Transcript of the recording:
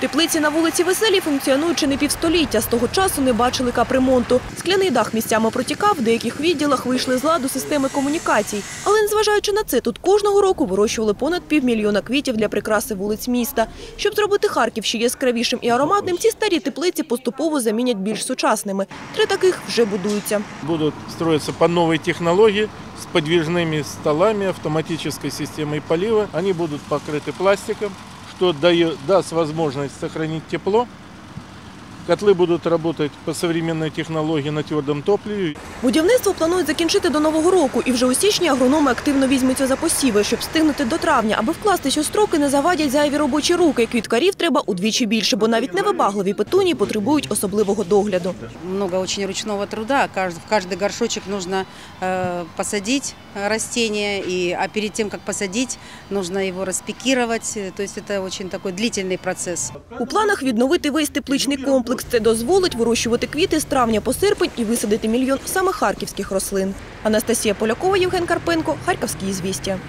Теплиці на вулиці Веселій функціонують чи не півстоліття. З того часу не бачили капремонту. Скляний дах місцями протікав, в деяких відділах вийшли з ладу системи комунікацій. Але незважаючи на це, тут кожного року вирощували понад півмільйона квітів для прикраси вулиць міста. Щоб зробити Харків ще яскравішим і ароматним, ці старі теплиці поступово замінять більш сучасними. Три таких вже будуються. будут строиться по новой технологии с подвижными столами, автоматической системой полива. Они будут покрыты пластиком, что даст возможность сохранить тепло. Котлы будут работать по современной технологии на твердом топливе. Будівництво планують закінчити до нового року, і вже у січні агрономи активно візьмуться за посіви, щоб встигнути до травня. Аби вкластись у строки, не завадять зайві робочі руки. Квіткарів треба удвічі більше, бо навіть невибагливі петунії потребують особливого догляду. много очень ручного труда. Кажд- В каждый горшочек нужно э, посадить э, растение, и, а перед тем, как посадить, нужно его распекировать. Э, То есть это очень такой длительный процесс. У планах відновити весь тепличний комплекс. Це дозволить вирощувати квіти з травня по серпень і висадити мільйон саме харківських рослин. Анастасія Полякова, Євген Карпенко, Харківські ізвістія.